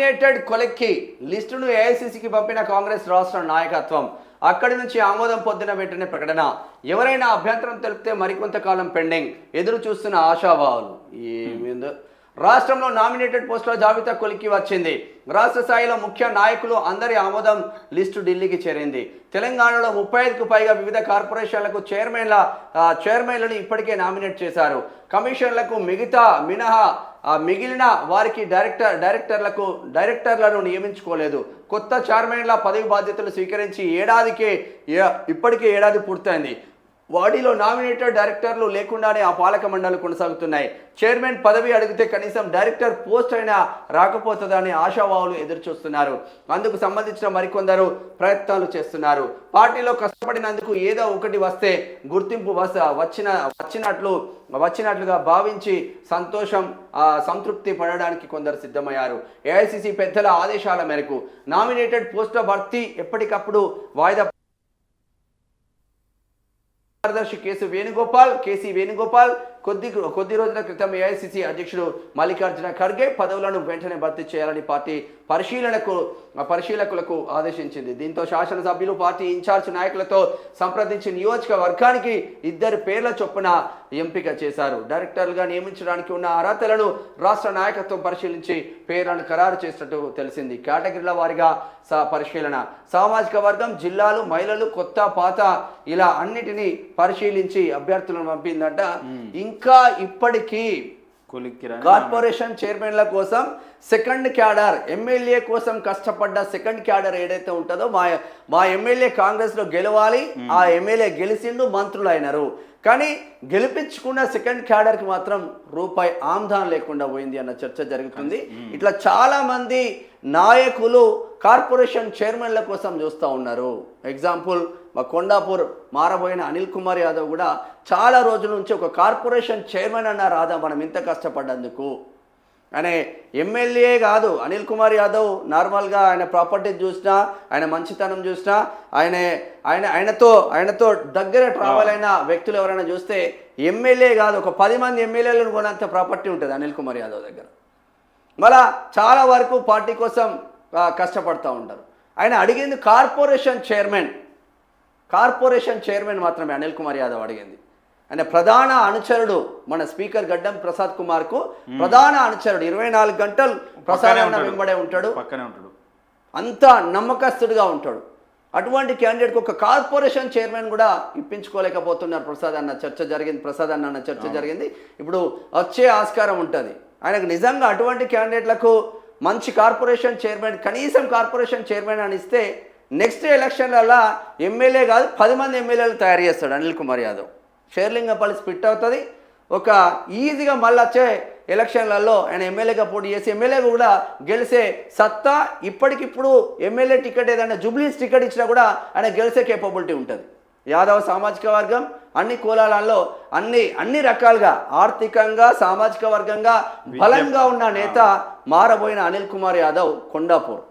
Nominated కొలెక్కి లిస్టును ఏఐసిసికి పంపిన కాంగ్రెస్ రాష్ట్ర నాయకత్వం. అక్కడి నుంచి ఆమోదం పొందిన వెంటనే ప్రకటన. ఎవరైనా అభ్యంతరం తెలిపితే మరికొంతకాలం పెండింగ్. ఎదురు చూస్తున్న ఆశావాహులు ఏమిందో? రాష్ట్రంలో నామినేటెడ్ పోస్టుల జాబితా కొలిక్కి వచ్చింది. రాష్ట్ర స్థాయిలో ముఖ్య నాయకులు అందరి ఆమోదం లిస్టు ఢిల్లీకి చేరింది. తెలంగాణలో ముప్పై ఐదుకు పైగా వివిధ కార్పొరేషన్లకు చైర్మన్ల చైర్మన్లను ఇప్పటికే నామినేట్ చేశారు. కమిషన్లకు మిగతా మినహా ఆ మిగిలిన వారికి డైరెక్టర్ డైరెక్టర్లకు డైరెక్టర్లను నియమించుకోలేదు. కొత్త చైర్మన్ల పదవి బాధ్యతలు స్వీకరించి ఏడాదికే ఇప్పటికే ఏడాది పూర్తయింది. వాడిలో నామినేటెడ్ డైరెక్టర్లు లేకుండానే ఆ పాలక మండలి కొనసాగుతున్నాయి. చైర్మన్ పదవి అడిగితే కనీసం డైరెక్టర్ పోస్ట్ అయినా రాకపోతుందని ఆశావాహులు ఎదురుచూస్తున్నారు. అందుకు సంబంధించిన మరికొందరు ప్రయత్నాలు చేస్తున్నారు. పార్టీలో కష్టపడినందుకు ఏదో ఒకటి వస్తే గుర్తింపు వస వచ్చిన వచ్చినట్లు వచ్చినట్లుగా భావించి సంతోషం సంతృప్తి పడడానికి కొందరు సిద్ధమయ్యారు. ఏఐసిసి పెద్దల ఆదేశాల మేరకు నామినేటెడ్ పోస్టుల భర్తీ ఎప్పటికప్పుడు వాయిదా కార్యదర్శి కేసు వేణుగోపాల్ కేసీ వేణుగోపాల్ కొద్ది కొద్ది రోజుల క్రితం ఏఐసిసి అధ్యక్షుడు మల్లికార్జున ఖర్గే పదవులను వెంటనే భర్తీ చేయాలని పార్టీ పరిశీలనకు పరిశీలకులకు ఆదేశించింది. దీంతో శాసనసభ్యులు పార్టీ ఇన్ఛార్జ్ నాయకులతో సంప్రదించి నియోజకవర్గానికి ఇద్దరు పేర్ల చొప్పున ఎంపిక చేశారు. డైరెక్టర్లుగా నియమించడానికి ఉన్న అర్హతలను రాష్ట్ర నాయకత్వం పరిశీలించి పేర్లను ఖరారు చేసినట్టు తెలిసింది. కేటగిరీల వారిగా స పరిశీలన. సామాజిక వర్గం జిల్లాలు మహిళలు కొత్త పాత ఇలా అన్నిటినీ పరిశీలించి అభ్యర్థులను పంపిందంట. ఇంకా ఇప్పటికీ కార్పొరేషన్ చైర్మన్ల కోసం సెకండ్ క్యాడర్ ఎమ్మెల్యే కోసం కష్టపడ్డ సెకండ్ క్యాడర్ ఏదైతే ఉంటుందో మా మా ఎమ్మెల్యే కాంగ్రెస్లో గెలవాలి ఆ ఎమ్మెల్యే గెలిచిండు మంత్రులు అయినారు కానీ గెలిపించుకున్న సెకండ్ క్యాడర్కి మాత్రం రూపాయి ఆమ్దాన్ లేకుండా పోయింది అన్న చర్చ జరుగుతుంది. ఇట్లా చాలా మంది నాయకులు కార్పొరేషన్ చైర్మన్ల కోసం చూస్తూ ఉన్నారు. ఎగ్జాంపుల్ మా కొండాపూర్ మారబోయిన అనిల్ కుమార్ యాదవ్ కూడా చాలా రోజుల నుంచి ఒక కార్పొరేషన్ చైర్మన్ అన్న రాదా మనం ఇంత కష్టపడ్డందుకు. అనే ఎమ్మెల్యే కాదు అనిల్ కుమార్ యాదవ్ నార్మల్గా ఆయన ప్రాపర్టీ చూసినా ఆయన మంచితనం చూసినా ఆయన ఆయన ఆయనతో ఆయనతో దగ్గర ట్రావెల్ అయిన వ్యక్తులు ఎవరైనా చూస్తే ఎమ్మెల్యే కాదు ఒక పది మంది ఎమ్మెల్యేలను కొనంత ప్రాపర్టీ ఉంటుంది అనిల్ కుమార్ యాదవ్ దగ్గర. మళ్ళా చాలా వరకు పార్టీ కోసం కష్టపడుతూ ఉంటారు. ఆయన అడిగింది కార్పొరేషన్ చైర్మన్. కార్పొరేషన్ చైర్మన్ మాత్రమే అనిల్ కుమార్ యాదవ్ అడిగింది. ఆయన ప్రధాన అనుచరుడు మన స్పీకర్ గడ్డం ప్రసాద్ కుమార్కు ప్రధాన అనుచరుడు ఇరవై నాలుగు గంటలు ప్రసాద్ వెంబడే ఉంటాడు. పక్కనే ఉంటాడు. అంత నమ్మకస్తుడిగా ఉంటాడు. అటువంటి క్యాండిడేట్కి ఒక కార్పొరేషన్ చైర్మన్ కూడా ఇప్పించుకోలేకపోతున్నారు ప్రసాద్ అన్న చర్చ జరిగింది. ప్రసాద్ అన్న అన్న చర్చ జరిగింది. ఇప్పుడు వచ్చే ఆస్కారం ఉంటుంది. ఆయనకు నిజంగా అటువంటి క్యాండిడేట్లకు మంచి కార్పొరేషన్ చైర్మన్ కనీసం కార్పొరేషన్ చైర్మన్ అని ఇస్తే నెక్స్ట్ ఎలక్షన్లలో ఎమ్మెల్యే కాదు పది మంది ఎమ్మెల్యేలు తయారు చేస్తాడు అనిల్ కుమార్ యాదవ్. షేర్లింగపల్లి స్పిట్ అవుతుంది. ఒక ఈజీగా మళ్ళీ వచ్చే ఎలక్షన్లలో ఆయన ఎమ్మెల్యేగా పోటీ చేసి ఎమ్మెల్యే కూడా గెలిసే సత్తా ఇప్పటికిప్పుడు ఎమ్మెల్యే టికెట్ ఏదైనా జూబ్లీస్ టికెట్ ఇచ్చినా కూడా ఆయన గెలిసే కేపబిలిటీ ఉంటుంది. యాదవ సామాజిక వర్గం అన్ని కులాలలో అన్ని అన్ని రకాలుగా ఆర్థికంగా సామాజిక వర్గంగా బలంగా ఉన్న నేత మారబోయిన అనిల్ కుమార్ యాదవ్ కొండాపూర్.